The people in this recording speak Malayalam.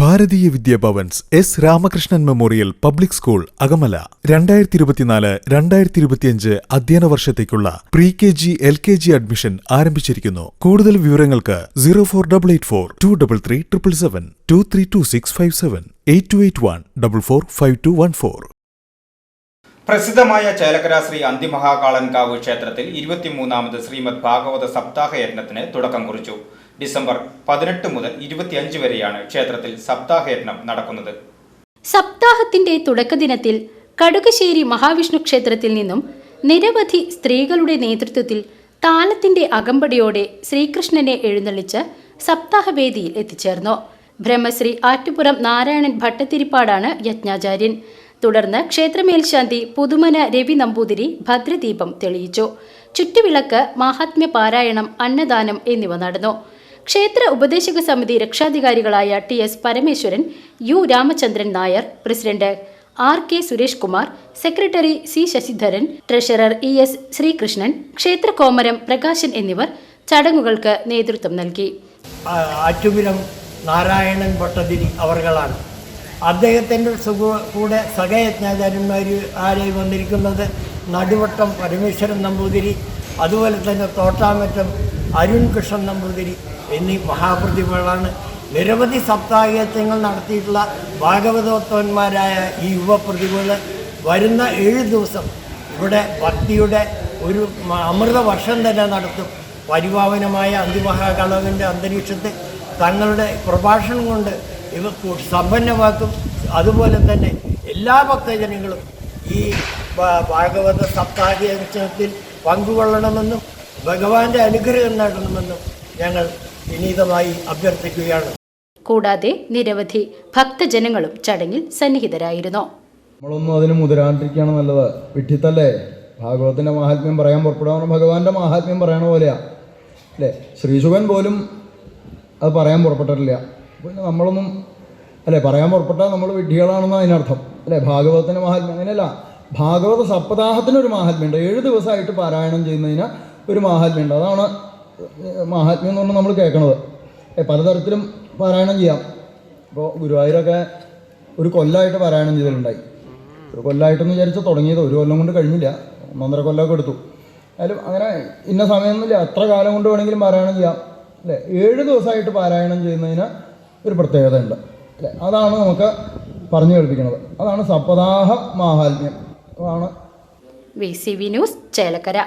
Bharatiya Vidyabhavans S Ramakrishnan memorial public school Akamala. രണ്ടായിരത്തി ഇരുപത്തിനാല് രണ്ടായിരത്തി ഇരുപത്തിയഞ്ച് അധ്യയന വർഷത്തേക്കുള്ള pre K G L K G admission ആരംഭിച്ചിരിക്കുന്നു. കൂടുതൽ വിവരങ്ങൾക്ക് zero four double eight four two double three triple seven two three two six five seven eight two eight one double four five two one four പ്രസിദ്ധമായ ചേലക്കര ശ്രീ അന്തിമഹാകാളൻകാവ് ക്ഷേത്രത്തിൽ ഇരുപത്തിമൂന്നാമത് ശ്രീമദ് ഭാഗവത സപ്താഹ യജ്ഞത്തിന് തുടക്കം കുറിച്ചു. ഡിസംബർ പതിനെട്ട് മുതൽ ഇരുപത്തിയഞ്ച് വരെയാണ് ക്ഷേത്രത്തിൽ സപ്താഹയജ്ഞം നടക്കുന്നത്. സപ്താഹത്തിന്റെ തുടക്ക ദിനത്തിൽ കടുകശ്ശേരി മഹാവിഷ്ണു ക്ഷേത്രത്തിൽ നിന്നും നിരവധി സ്ത്രീകളുടെ നേതൃത്വത്തിൽ താലത്തിന്റെ അകമ്പടിയോടെ ശ്രീകൃഷ്ണനെ എഴുന്നള്ളിച്ച് സപ്താഹവേദിയിൽ എത്തിച്ചേർന്നു. ബ്രഹ്മശ്രീ ആറ്റുപുറം നാരായണൻ ഭട്ടത്തിരിപ്പാടാണ് യജ്ഞാചാര്യൻ. തുടർന്ന് ക്ഷേത്രമേൽശാന്തി പുതുമന രവി നമ്പൂതിരി ഭദ്രദീപം തെളിയിച്ചു. ചുറ്റുവിളക്ക് മഹാത്മ്യ പാരായണം അന്നദാനം എന്നിവ നടന്നു. ക്ഷേത്ര ഉപദേശക സമിതി രക്ഷാധികാരികളായ T S Parameswaran U Ramachandran Nair president R K Suresh Kumar secretary C Sasidharan treasurer E S Sreekrishnan ക്ഷേത്ര കോമരം പ്രകാശൻ എന്നിവർ ചടങ്ങുകൾക്ക് നേതൃത്വം നൽകി. ആ- നാരായണൻ ഭട്ടതിരി അവർകളാണ്. അദ്ദേഹത്തിന്റെ കൂടെ സഹയജ്ഞാചാര്യന്മാർ ആരായി വന്നിരിക്കുന്നത് നടുവട്ടം പരമേശ്വരൻ നമ്പൂതിരി അതുപോലെ തന്നെ തോട്ടാമറ്റം അരുൺ കൃഷ്ണൻ നമ്പൂതിരി എന്നീ മഹാപ്രതിഭകളാണ് നിരവധി സപ്താഹത്യങ്ങൾ നടത്തിയിട്ടുള്ള ഭാഗവതോത്വന്മാരായ ഈ യുവപ്രതിഭകൾ വരുന്ന ഏഴ് ദിവസം ഇവിടെ ഭക്തിയുടെ ഒരു അമൃത വർഷം തന്നെ നടത്തും. പരിപാവനമായ അന്തിമഹാകളവിന്റെ അന്തരീക്ഷത്തെ തങ്ങളുടെ പ്രഭാഷണം കൊണ്ട് ഇവ സമ്പന്നമാക്കും. അതുപോലെ തന്നെ എല്ലാ ഭക്തജനങ്ങളും ഈ ഭാഗവത സപ്താഹത്തിൽ പങ്കുകൊള്ളണമെന്നും ഭഗവാന്റെ അനുഗ്രഹം നേടണമെന്നും ഞങ്ങൾ വിനീതമായി അഭ്യർത്ഥിക്കുകയാണ്. കൂടാതെ നിരവധി ഭക്തജനങ്ങളും ചടങ്ങിൽ സന്നിഹിതരായിരുന്നു. നമ്മളൊന്നും അതിന് മുതിരാണ്ടിരിക്കുകയാണ് നല്ലത്. വിട്ടിത്തല്ലേ ഭാഗവതത്തിന്റെ മഹാത്മ്യം പറയാൻ പുറപ്പെടുക ഭഗവാന്റെ മഹാത്മ്യം പറയണ പോലെയാ. അല്ലേ? ശ്രീശുഖൻ പോലും അത് പറയാൻ പുറപ്പെട്ടിട്ടില്ല. പിന്നെ നമ്മളൊന്നും അല്ലേ പറയാൻ പുറപ്പെട്ടാൽ നമ്മൾ വിഡ്ഢികളാണെന്ന് അതിനർത്ഥം. അല്ലേ? ഭാഗവതത്തിന്റെ മഹാത്മ്യം അങ്ങനെയല്ല. ഭാഗവത സപ്താഹത്തിനൊരു മാഹാത്മ്യമുണ്ട്. ഏഴ് ദിവസമായിട്ട് പാരായണം ചെയ്യുന്നതിന് ഒരു മാഹാത്മ്യമുണ്ട്. അതാണ് മാഹാത്മ്യം എന്ന് പറഞ്ഞാൽ നമ്മൾ കേൾക്കണത് പലതരത്തിലും പാരായണം ചെയ്യാം. ഇപ്പോൾ ഗുരുവായൂരൊക്കെ ഒരു കൊല്ലമായിട്ട് പാരായണം ചെയ്തിട്ടുണ്ടായി ഒരു കൊല്ലമായിട്ടെന്ന് വിചാരിച്ച് തുടങ്ങിയത് ഒരു കൊല്ലം കൊണ്ട് കഴിഞ്ഞില്ല. ഒന്നൊന്നര കൊല്ലമൊക്കെ എടുത്തു. അതിലും അങ്ങനെ ഇന്ന സമയമൊന്നുമില്ല. എത്ര കാലം കൊണ്ട് വേണമെങ്കിലും പാരായണം ചെയ്യാം. അല്ലേ? ഏഴ് ദിവസമായിട്ട് പാരായണം ചെയ്യുന്നതിന് ഒരു പ്രത്യേകത ഉണ്ട് അല്ലേ? അതാണ് നമുക്ക് പറഞ്ഞു കേൾപ്പിക്കുന്നത്. അതാണ് സപ്താഹ മാഹാത്മ്യം. അതാണ് V C V news Chelakkara.